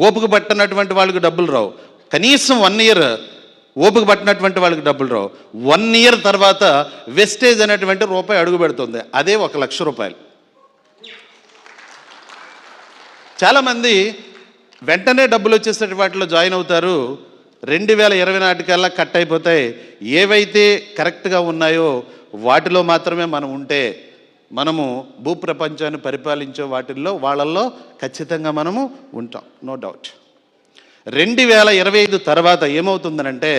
ఓపిక పట్టినటువంటి వాళ్ళకి డబ్బులు రావు. కనీసం వన్ ఇయర్ ఓపిక పట్టినటువంటి వాళ్ళకి డబ్బులు రావు. వన్ ఇయర్ తర్వాత వెస్టేజ్ అనేటువంటి రూపాయి అడుగు పెడుతుంది. అదే ఒక లక్ష రూపాయలు. చాలామంది వెంటనే డబ్బులు వచ్చేసే వాటిలో జాయిన్ అవుతారు. రెండు వేల ఇరవై నాటికల్లా కట్ అయిపోతాయి. ఏవైతే కరెక్ట్గా ఉన్నాయో వాటిలో మాత్రమే మనం ఉంటే మనము భూప్రపంచాన్ని పరిపాలించే వాటిల్లో వాళ్ళల్లో ఖచ్చితంగా మనము ఉంటాం నో డౌట్ రెండు వేల ఇరవై ఐదు తర్వాత ఏమవుతుందనంటే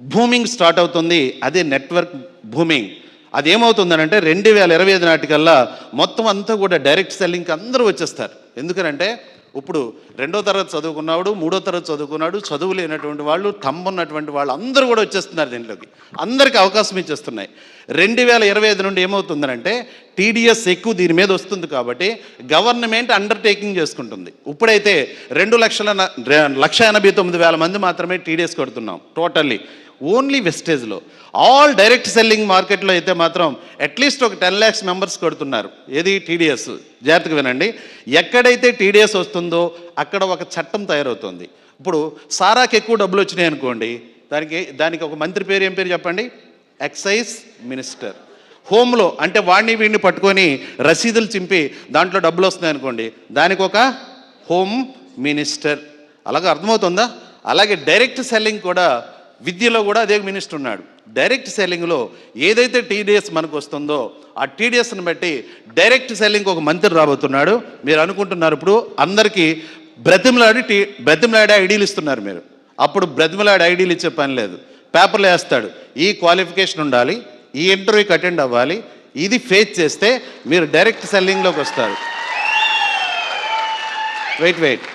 భూమింగ్ స్టార్ట్ అవుతుంది అదే నెట్వర్క్ భూమింగ్ అది ఏమవుతుందనంటే రెండు వేల ఇరవై ఐదు నాటికల్లా మొత్తం అంతా కూడా డైరెక్ట్ సెల్లింగ్కి అందరూ వచ్చేస్తారు. ఎందుకనంటే ఇప్పుడు రెండో తరగతి చదువుకున్నాడు మూడో తరగతి చదువుకున్నాడు చదువు లేనటువంటి వాళ్ళు తమ్మున్నటువంటి ఉన్నటువంటి వాళ్ళు అందరూ కూడా వచ్చేస్తున్నారు దీంట్లోకి. అందరికీ అవకాశం ఇచ్చేస్తున్నాయి. రెండు వేల ఇరవై ఐదు నుండి ఏమవుతుందంటే టీడీఎస్ ఎక్కువ దీని మీద వస్తుంది కాబట్టి గవర్నమెంట్ అండర్టేకింగ్ చేసుకుంటుంది. ఇప్పుడైతే రెండు లక్షల న- లక్ష ఎనభై తొమ్మిది వేల మంది మాత్రమే టీడీఎస్ కడుతున్నాం టోటల్లీ. ఓన్లీ వెస్టేజ్లో. ఆల్ డైరెక్ట్ సెల్లింగ్ మార్కెట్లో అయితే మాత్రం అట్లీస్ట్ ఒక టెన్ ల్యాక్స్ మెంబర్స్ కడుతున్నారు. ఏది? టీడీఎస్ జాగ్రత్తగా వినండి. ఎక్కడైతే టీడీఎస్ వస్తుందో అక్కడ ఒక చట్టం తయారవుతుంది. ఇప్పుడు సారాకి ఎక్కువ డబ్బులు వచ్చినాయి అనుకోండి దానికి దానికి ఒక మంత్రి పేరు ఏం పేరు చెప్పండి? ఎక్సైజ్ మినిస్టర్ హోమ్లో అంటే వాడిని వీడిని పట్టుకొని రసీదులు చింపి దాంట్లో డబ్బులు వస్తున్నాయి అనుకోండి దానికి ఒక హోమ్ మినిస్టర్ అలాగే అర్థమవుతుందా? అలాగే డైరెక్ట్ సెల్లింగ్ కూడా విద్యలో కూడా అదే మినిస్టర్ ఉన్నాడు. డైరెక్ట్ సెల్లింగ్లో ఏదైతే టీడీఎస్ మనకు వస్తుందో ఆ టీడీఎస్ని బట్టి డైరెక్ట్ సెల్లింగ్ ఒక మంత్రి రాబోతున్నాడు. మీరు అనుకుంటున్నారు ఇప్పుడు అందరికీ బ్రతిమలాడి టీ బ్రతిమలాడే ఐడీలు ఇస్తున్నారు మీరు. అప్పుడు బ్రతిమలాడి ఐడీలు ఇచ్చే పని లేదు. పేపర్లో వేస్తాడు. ఈ క్వాలిఫికేషన్ ఉండాలి ఈ ఇంటర్వ్యూకి అటెండ్ అవ్వాలి ఇది ఫేస్ చేస్తే మీరు డైరెక్ట్ సెల్లింగ్లోకి వస్తారు. Wait wait.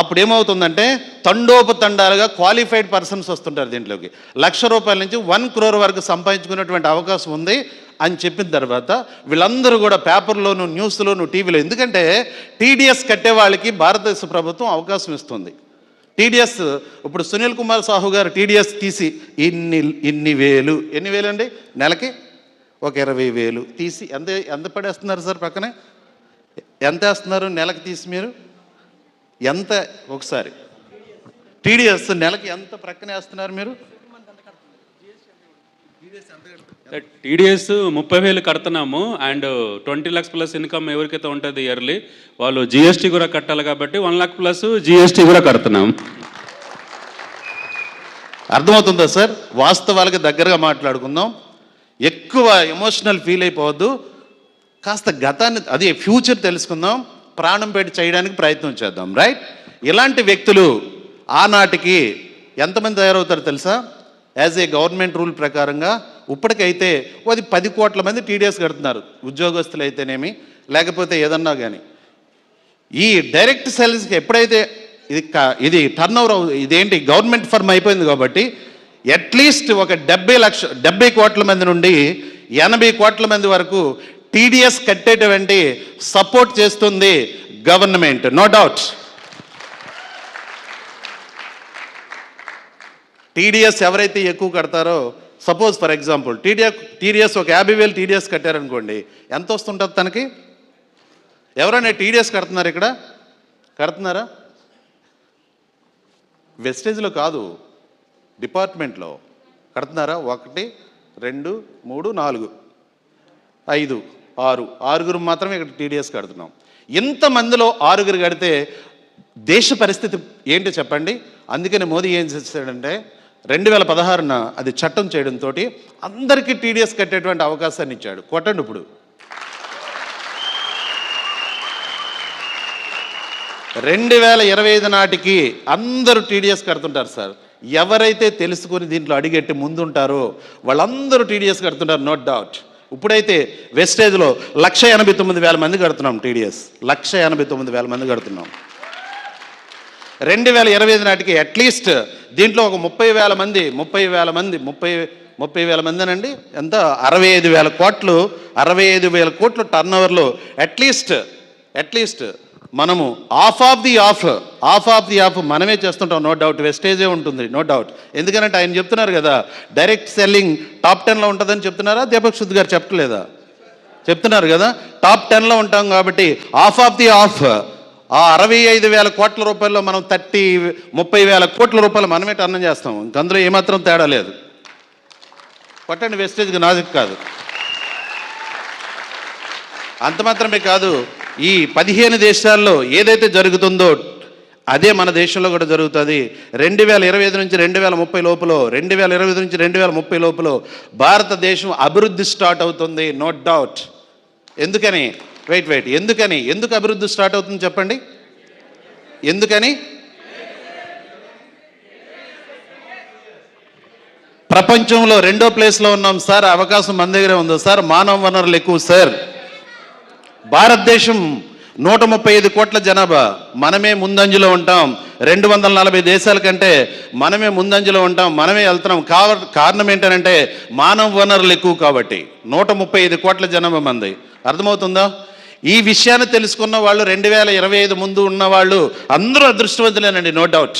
అప్పుడు ఏమవుతుందంటే తండోపతండాలుగా క్వాలిఫైడ్ పర్సన్స్ వస్తుంటారు దీంట్లోకి. లక్ష రూపాయల నుంచి వన్ క్రోర్ వరకు సంపాదించుకునేటువంటి అవకాశం ఉంది అని చెప్పిన తర్వాత వీళ్ళందరూ కూడా పేపర్లోను న్యూస్లోను టీవీలో ఎందుకంటే టీడీఎస్ కట్టే వాళ్ళకి భారతదేశ ప్రభుత్వం అవకాశం ఇస్తుంది. టీడీఎస్ ఇప్పుడు సునీల్ కుమార్ సాహు గారు టీడీఎస్ తీసి ఇన్ని ఇన్ని వేలు ఎన్ని వేలు అండి నెలకి ఒక ఇరవై వేలు తీసి ఎంత ఎంత పడేస్తున్నారు సార్ పక్కనే? ఎంత వేస్తున్నారు నెలకు తీసి మీరు? ఎంత ఒకసారి? టీడీఎస్ నెలకి ఎంత ప్రక్కన వేస్తున్నారు మీరు? టీడీఎస్ ముప్పై వేలు కడుతున్నాము. And twenty lakhs plus income ఎవరికైతే ఉంటుంది ఇయర్లీ వాళ్ళు జిఎస్టీ కూడా కట్టాలి కాబట్టి వన్ లాక్ ప్లస్ జిఎస్టీ కూడా కడుతున్నాం. అర్థమవుతుందా సార్? వాస్తవాలకు దగ్గరగా మాట్లాడుకుందాం. ఎక్కువ ఎమోషనల్ ఫీల్ అయిపోవద్దు. కాస్త గతాన్ని అది ఫ్యూచర్ తెలుసుకుందాం. ప్రాణం పెట్టి చేయడానికి ప్రయత్నం చేద్దాం రైట్ ఇలాంటి వ్యక్తులు ఆనాటికి ఎంతమంది తయారవుతారు తెలుసా? యాజ్ ఏ గవర్నమెంట్ రూల్ ప్రకారంగా ఇప్పటికైతే అది పది కోట్ల మంది టీడీఎస్ కడుతున్నారు ఉద్యోగస్తులు అయితేనేమి లేకపోతే ఏదన్నా కానీ ఈ డైరెక్ట్ సెల్స్కి ఎప్పుడైతే ఇది ఇది టర్న్ ఓవర్ ఇదేంటి గవర్నమెంట్ ఫర్మ్ అయిపోయింది కాబట్టి అట్లీస్ట్ ఒక డెబ్బై లక్ష డెబ్బై కోట్ల మంది నుండి ఎనభై కోట్ల మంది వరకు టీడీఎస్ కట్టేటువంటి సపోర్ట్ చేస్తుంది గవర్నమెంట్ నో డౌట్ టీడీఎస్ ఎవరైతే ఎక్కువ కడతారో suppose for example TDS TDS ఒక యాభై వేలు టీడీఎస్ కట్టారనుకోండి ఎంత వస్తుంటుంది తనకి? ఎవరైనా టీడీఎస్ కడుతున్నారు ఇక్కడ? కడుతున్నారా? వెస్టేజ్లో కాదు డిపార్ట్మెంట్లో కడుతున్నారా? ఒకటి రెండు మూడు నాలుగు ఐదు. ఆరు. ఆరుగురు మాత్రమే ఇక్కడ టీడీఎస్ కడుతున్నాం. ఇంతమందిలో ఆరుగురు కడితే దేశ పరిస్థితి ఏంటో చెప్పండి. అందుకని మోదీ ఏం చేశాడంటే రెండు వేల పదహారున అది చట్టం చేయడంతో అందరికీ టీడీఎస్ కట్టేటువంటి అవకాశాన్ని ఇచ్చాడు. కొట్టండి ఇప్పుడు. రెండు వేల ఇరవై ఐదు నాటికి అందరూ టీడీఎస్ కడుతుంటారు సార్. ఎవరైతే తెలుసుకొని దీంట్లో అడిగెట్టి ముందుంటారో వాళ్ళందరూ టీడీఎస్ కడుతుంటారు నో డౌట్. ఇప్పుడైతే వెస్టేజ్లో లక్ష ఎనభై తొమ్మిది వేల మంది కడుతున్నాం టీడీఎస్. లక్ష ఎనభై తొమ్మిది వేల మంది కడుతున్నాం. రెండు వేల ఇరవై ఐదు నాటికి అట్లీస్ట్ దీంట్లో ఒక ముప్పై వేల మంది ముప్పై వేల మంది ముప్పై ముప్పై వేల మందినండి? ఎంత? అరవై ఐదు వేల కోట్లు అరవై ఐదు వేల కోట్లు టర్న్ ఓవర్లో అట్లీస్ట్ అట్లీస్ట్ మనము of of the of of of the of మనమే చేస్తుంటాం నో డౌట్ వెస్టేజే ఉంటుంది నో డౌట్ ఎందుకంటే ఆయన చెప్తున్నారు కదా డైరెక్ట్ సెల్లింగ్ టాప్ టెన్లో ఉంటుందని చెప్తున్నారా? దీపక్ శుద్ధ్ గారు చెప్పట్లేదా? చెప్తున్నారు కదా టాప్ టెన్లో ఉంటాం కాబట్టి ఆఫ్ ఆఫ్ ది ఆఫ్ ఆ అరవై ఐదు వేల కోట్ల రూపాయల్లో మనం థర్టీ ముప్పై వేల కోట్ల రూపాయలు మనమే టర్న్ చేస్తాం. అందులో ఏమాత్రం తేడా లేదు. కొట్టండి వెస్టేజ్కి నాజిక్ కాదు. అంత మాత్రమే కాదు ఈ పదిహేను దేశాల్లో ఏదైతే జరుగుతుందో అదే మన దేశంలో కూడా జరుగుతుంది. రెండు వేల ఇరవై ఐదు నుంచి రెండు వేల ముప్పై లోపల రెండు వేల ఇరవై ఐదు నుంచి రెండు వేల ముప్పై లోపల భారతదేశం అభివృద్ధి స్టార్ట్ అవుతుంది నో డౌట్. ఎందుకని? Wait wait. ఎందుకని? ఎందుకు అభివృద్ధి స్టార్ట్ అవుతుంది చెప్పండి? ఎందుకని? ప్రపంచంలో రెండో ప్లేస్లో ఉన్నాం సార్ అవకాశం మన దగ్గరే ఉందో సార్ మానవ వనరులు ఎక్కువ సార్. భారతదేశం నూట ముప్పై ఐదు కోట్ల జనాభా. మనమే ముందంజలో ఉంటాం. రెండు వందల నలభై దేశాల కంటే మనమే ముందంజలో ఉంటాం. మనమే వెళ్తున్నాం. కావ కారణం ఏంటంటే మానవ వనరులు ఎక్కువ కాబట్టి. నూట ముప్పై ఐదు కోట్ల జనాభా మంది. అర్థమవుతుందా? ఈ విషయాన్ని తెలుసుకున్న వాళ్ళు రెండు వేల ఇరవై ఐదు ముందు ఉన్న వాళ్ళు అందరూ అదృష్టవంతులేనండి నో డౌట్.